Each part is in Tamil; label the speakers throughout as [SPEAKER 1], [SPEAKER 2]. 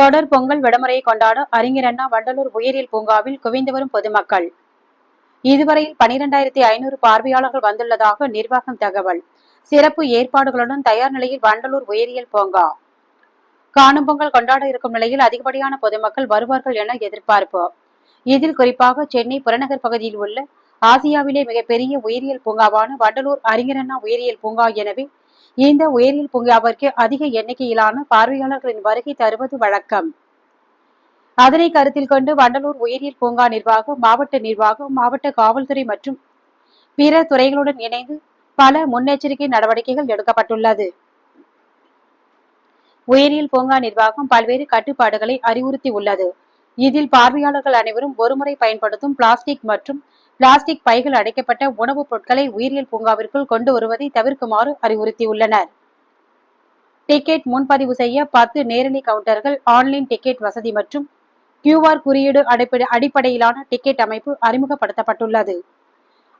[SPEAKER 1] தொடர் பொங்கல் விடுமுறையை கொண்டாட அறிஞர் அண்ணா வண்டலூர் உயிரியல் பூங்காவில் குவிந்து வரும் பொதுமக்கள். இதுவரையில் பனிரெண்டாயிரத்தி ஐநூறு பார்வையாளர்கள் வந்துள்ளதாக நிர்வாகம் தகவல். சிறப்பு ஏற்பாடுகளுடன் தயார் நிலையில் வண்டலூர் உயிரியல் பூங்கா. காணும் பொங்கல் கொண்டாட இருக்கும் நிலையில் அதிகப்படியான பொதுமக்கள் வருவார்கள் என எதிர்பார்ப்பு. இதில் குறிப்பாக சென்னை புறநகர் பகுதியில் உள்ள ஆசியாவிலே மிகப்பெரிய உயிரியல் பூங்காவான வண்டலூர் அறிஞர் அண்ணா உயிரியல் பூங்கா எனவே இந்த உயிரியல் பூங்காவிற்கு அதிக எண்ணிக்கையிலான பார்வையாளர்களின் வருகை தருவது வழக்கம். அதனை கருத்தில் கொண்டு வண்டலூர் உயிரியல் பூங்கா நிர்வாகம் மாவட்ட நிர்வாகம் மாவட்ட காவல்துறை மற்றும் பிற துறைகளுடன் இணைந்து பல முன்னெச்சரிக்கை நடவடிக்கைகள் எடுக்கப்பட்டுள்ளது. உயிரியல் பூங்கா நிர்வாகம் பல்வேறு கட்டுப்பாடுகளை அறிவுறுத்தி உள்ளது இதில் பார்வையாளர்கள் அனைவரும் ஒருமுறை பயன்படுத்தும் பிளாஸ்டிக் மற்றும் பிளாஸ்டிக் பைகள் அடைக்கப்பட்ட உணவுப் பொருட்களை உயிரியல் பூங்காவிற்குள் கொண்டு வருவதை தவிர்க்குமாறு அறிவுறுத்தியுள்ளனர். டிக்கெட் முன்பதிவு செய்ய பத்து நேரடி கவுண்டர்கள் ஆன்லைன் டிக்கெட் வசதி மற்றும் கியூஆர் குறியீடு அடிப்படை அடிப்படையிலான டிக்கெட் அமைப்பு அறிமுகப்படுத்தப்பட்டுள்ளது.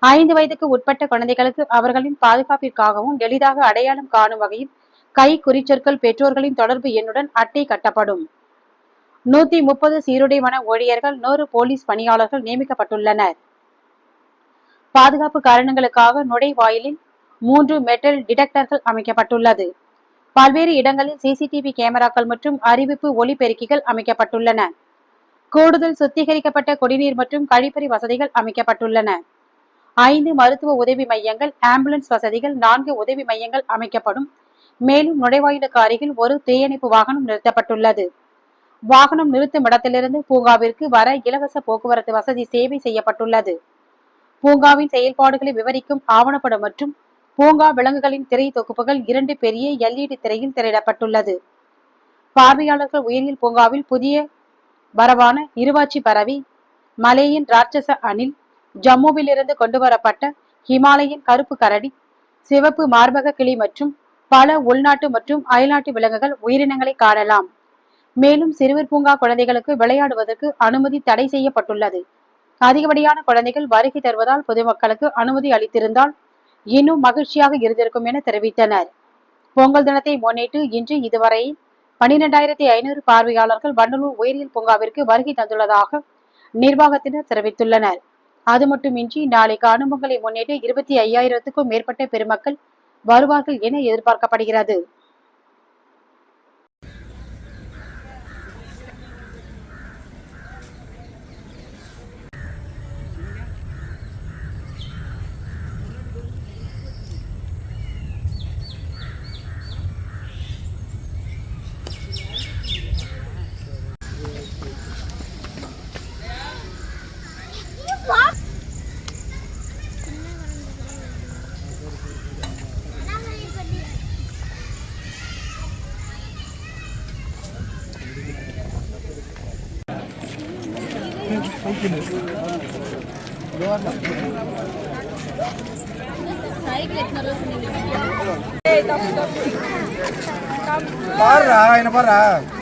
[SPEAKER 1] ஐந்து வயதுக்கு உட்பட்ட குழந்தைகளுக்கு அவர்களின் பாதுகாப்பிற்காகவும் எளிதாக அடையாளம் காணும் வகையில் கை குறிச்சொற்கள் பெற்றோர்களின் தொடர்பு எண்ணுடன் அட்டை கட்டப்படும். நூத்தி முப்பது சீருடை வன ஊழியர்கள் நூறு போலீஸ் பணியாளர்கள் நியமிக்கப்பட்டுள்ளனர். பாதுகாப்பு காரணங்களுக்காக நுழைவாயிலில் மூன்று மெட்டல் டிடெக்டர்கள் அமைக்கப்பட்டுள்ளது. பல்வேறு இடங்களில் சிசிடிவி கேமராக்கள் மற்றும் அறிவிப்பு ஒலிபெருக்கிகள் அமைக்கப்பட்டுள்ளன. கூடுதல் சுத்திகரிக்கப்பட்ட குடிநீர் மற்றும் கழிப்பறை வசதிகள் அமைக்கப்பட்டுள்ளன. ஐந்து மருத்துவ உதவி மையங்கள் ஆம்புலன்ஸ் வசதிகள் நான்கு உதவி மையங்கள் அமைக்கப்படும். மேலும் நுழைவாயிலுக்கு அருகில் ஒரு தீயணைப்பு வாகனம் நிறுத்தப்பட்டுள்ளது. வாகனம் நிறுத்தும் இடத்திலிருந்து பூங்காவிற்கு வர இலவச போக்குவரத்து வசதி சேவை செய்யப்பட்டுள்ளது. பூங்காவின் செயல்பாடுகளை விவரிக்கும் ஆவணப்படம் மற்றும் பூங்கா விலங்குகளின் திரை தொகுப்புகள் இரண்டு பெரிய எல்இடி திரையில் திரையிடப்பட்டுள்ளது. பார்வையாளர்கள் உயிரியல் பூங்காவில் புதிய வரவான இருவாச்சி பறவை மலேயின் ராட்சச அணில் ஜம்முவிலிருந்து கொண்டுவரப்பட்ட ஹிமாலயன் கருப்பு கரடி சிவப்பு மார்பக கிளி மற்றும் பல உள்நாட்டு மற்றும் அயல்நாட்டு விலங்குகள் உயிரினங்களை காணலாம். மேலும் சிறுவர் பூங்கா குழந்தைகளுக்கு விளையாடுவதற்கு அனுமதி தடை செய்யப்பட்டுள்ளது. அதிகப்படியான குழந்தைகள் வருகை தருவதால் பொதுமக்களுக்கு அனுமதி அளித்திருந்தால் இன்னும் மகிழ்ச்சியாக இருந்திருக்கும் என தெரிவித்தனர். பொங்கல் தினத்தை முன்னிட்டு இன்று இதுவரை பனிரெண்டாயிரத்தி ஐநூறு பார்வையாளர்கள் வண்டலூர் உயிரியல் பூங்காவிற்கு வருகை தந்துள்ளதாக நிர்வாகத்தினர் தெரிவித்துள்ளனர். அது மட்டுமின்றி நாளை காணும் பொங்கலை முன்னிட்டு இருபத்தி ஐயாயிரத்துக்கும் மேற்பட்ட பெருமக்கள் வருவார்கள் என எதிர்பார்க்கப்படுகிறது.
[SPEAKER 2] பாரு என்ன பாரு